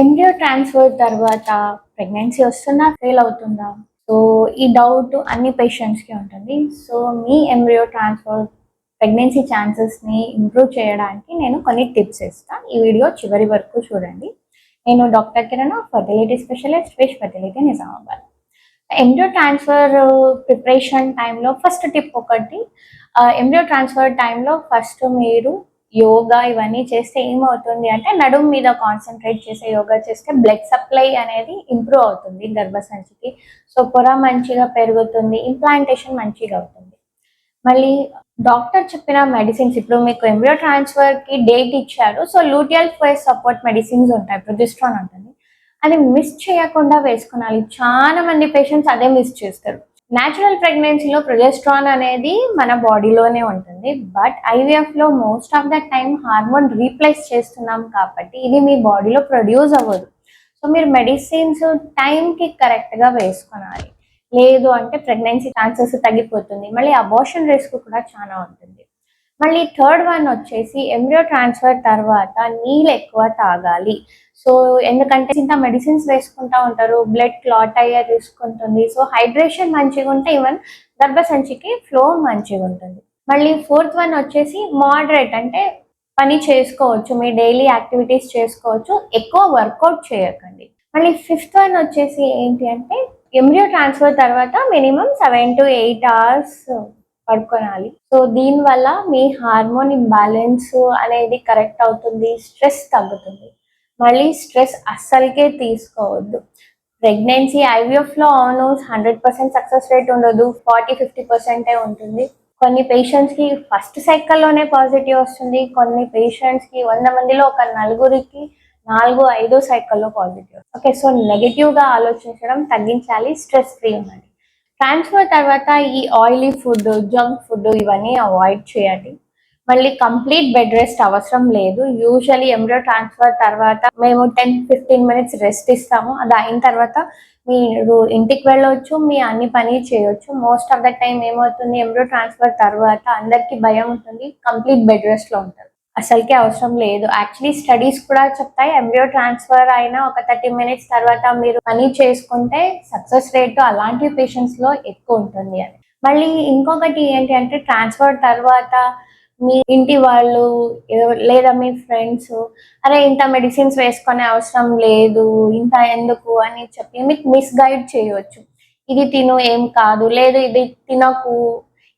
Embryo transfer తర్వాత pregnancy వస్తుందా fail అవుతుందా? సో ఈ డౌట్ అన్ని పేషెంట్స్కి ఉంటుంది. సో మీ ఎంబ్రియో ట్రాన్స్ఫర్ ప్రెగ్నెన్సీ ఛాన్సెస్ని ఇంప్రూవ్ చేయడానికి నేను కొన్ని టిప్స్ ఇస్తాను ఈ వీడియో చివరి వరకు చూడండి. నేను doctor Kiran fertility specialist wish fertility Nizamabad. Embryo transfer preparation టైంలో ఫస్ట్ టిప్ ఒకటి ఎంబ్రియో ట్రాన్స్ఫర్ టైంలో ఫస్ట్ మీరు యోగా ఇవన్నీ చేస్తే ఏమవుతుంది అంటే నడుము మీద కాన్సన్ట్రేట్ చేసే యోగా చేస్తే బ్లడ్ సప్లై అనేది ఇంప్రూవ్ అవుతుంది గర్భసంచికి. సో పొర మంచిగా పెరుగుతుంది ఇంప్లాంటేషన్ మంచిగా అవుతుంది. మళ్ళీ డాక్టర్ చెప్పిన మెడిసిన్స్ ఇప్పుడు మీకు ఎంబ్రియో ట్రాన్స్ఫర్కి డేట్ ఇచ్చారు. So luteal phase support medicines ఉంటాయి ప్రొజెస్ట్రాన్ ఉంటుంది. అది మిస్ చేయకుండా వేసుకోవాలి చాలా మంది పేషెంట్స్ అదే మిస్ చేస్తారు. న్యాచురల్ ప్రెగ్నెన్సీలో ప్రొజెస్ట్రాన్ అనేది మన బాడీలోనే ఉంటుంది. But ఐవీఎఫ్లో most of the time hormone replace చేస్తున్నాం కాబట్టి ఇది మీ బాడీలో ప్రొడ్యూస్ అవ్వదు. సో మీరు మెడిసిన్స్ టైంకి కరెక్ట్గా వేసుకోవాలి లేదు అంటే ప్రెగ్నెన్సీ ఛాన్సెస్ తగ్గిపోతుంది. మళ్ళీ అబోషన్ రిస్క్ కూడా చాలా ఉంటుంది. మళ్ళీ థర్డ్ వన్ వచ్చేసి ఎంబ్రియో ట్రాన్స్ఫర్ తర్వాత నీళ్ళు ఎక్కువ తాగాలి. సో ఎందుకంటే ఇంత మెడిసిన్స్ వేసుకుంటా ఉంటారు బ్లడ్ క్లాట్ అయ్యే రిస్క్ ఉంటుంది. సో హైడ్రేషన్ మంచిగా ఉంటే ఈవెన్ గర్భసంచికి ఫ్లో మంచిగా ఉంటుంది. మళ్ళీ ఫోర్త్ వన్ వచ్చేసి మోడరేట్ అంటే పని చేసుకోవచ్చు మీ డైలీ యాక్టివిటీస్ చేసుకోవచ్చు ఎక్కువ వర్కౌట్ చేయకండి. మళ్ళీ ఫిఫ్త్ వన్ వచ్చేసి ఏంటి అంటే ఎంబ్రియో ట్రాన్స్ఫర్ తర్వాత minimum seven to eight hours పడుకోనాలి. So దీనివల్ల మీ హార్మోన్ ఇంబ్యాలెన్స్ అనేది కరెక్ట్ అవుతుంది స్ట్రెస్ తగ్గుతుంది. మళ్ళీ స్ట్రెస్ అస్సలకే తీసుకోవద్దు. ప్రెగ్నెన్సీ ఐవీఎఫ్లో అవును హండ్రెడ్ పర్సెంట్ సక్సెస్ రేట్ ఉండదు ఫార్టీ ఫిఫ్టీ పర్సెంటే ఉంటుంది. కొన్ని పేషెంట్స్కి ఫస్ట్ సైకిల్లోనే పాజిటివ్ వస్తుంది కొన్ని పేషెంట్స్కి వంద మందిలో ఒక నలుగురికి నాలుగు ఐదో సైకిల్లో పాజిటివ్ ఓకే సో నెగిటివ్గా ఆలోచించడం తగ్గించాలి స్ట్రెస్ ఫ్రీ ఉండాలి. ట్రాన్స్ఫర్ తర్వాత ఈ ఆయిలీ ఫుడ్ జంక్ ఫుడ్ ఇవన్నీ అవాయిడ్ చేయండి. మళ్ళీ కంప్లీట్ బెడ్ రెస్ట్ అవసరం లేదు. యూజువలీ ఎంబ్రో ట్రాన్స్ఫర్ తర్వాత మేము టెన్ ఫిఫ్టీన్ మినిట్స్ రెస్ట్ ఇస్తాము. అది అయిన తర్వాత మీరు ఇంటికి వెళ్ళవచ్చు మీ అన్ని పని చేయొచ్చు. మోస్ట్ ఆఫ్ ద టైం ఏమవుతుంది? ఎంబ్రో ట్రాన్స్ఫర్ తర్వాత అందరికీ భయం ఉంటుంది. కంప్లీట్ బెడ్ రెస్ట్లో ఉంటారు. అసలుకే అవసరం లేదు. యాక్చువల్లీ స్టడీస్ కూడా చెప్తాయి. ఎంబ్రియో ట్రాన్స్ఫర్ అయిన ఒక థర్టీ మినిట్స్ తర్వాత మీరు మనీ చేసుకుంటే సక్సెస్ రేట్ అలాంటి పేషెంట్స్లో ఎక్కువ ఉంటుంది అని. మళ్ళీ ఇంకొకటి ఏంటి అంటే ట్రాన్స్ఫర్ తర్వాత మీ ఇంటి వాళ్ళు లేదా మీ ఫ్రెండ్స్ అరే ఇంత మెడిసిన్స్ వేసుకునే అవసరం లేదు ఇంత ఎందుకు? అని చెప్పి మీకు మిస్గైడ్ చేయవచ్చు ఇది తిను ఏం కాదు లేదు ఇది తినకు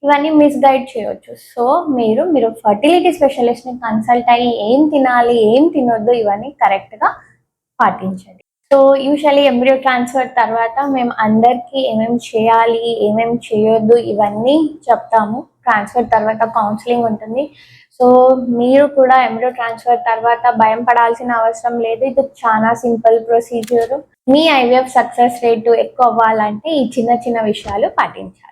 ఇవన్నీ మిస్గైడ్ చేయవచ్చు సో మీరు మీరు ఫర్టిలిటీ స్పెషలిస్ట్ని కన్సల్ట్ అయ్యి ఏం తినాలి ఏం తినొద్దు ఇవన్నీ కరెక్ట్గా పాటించండి. సో యూజువలీ ఎంబ్రియో ట్రాన్స్ఫర్ తర్వాత మేము అందరికీ ఏమేమి చేయాలి ఏమేమి చేయొద్దు ఇవన్నీ చెప్తాము. ట్రాన్స్ఫర్ తర్వాత కౌన్సిలింగ్ ఉంటుంది. సో మీరు కూడా ఎంబ్రియో ట్రాన్స్ఫర్ తర్వాత భయం పడాల్సిన అవసరం లేదు. ఇది చాలా సింపుల్ ప్రొసీజర్ మీ ఐవీఎఫ్ సక్సెస్ రేటు ఎక్కువ అవ్వాలంటే ఈ చిన్న చిన్న విషయాలు పాటించాలి.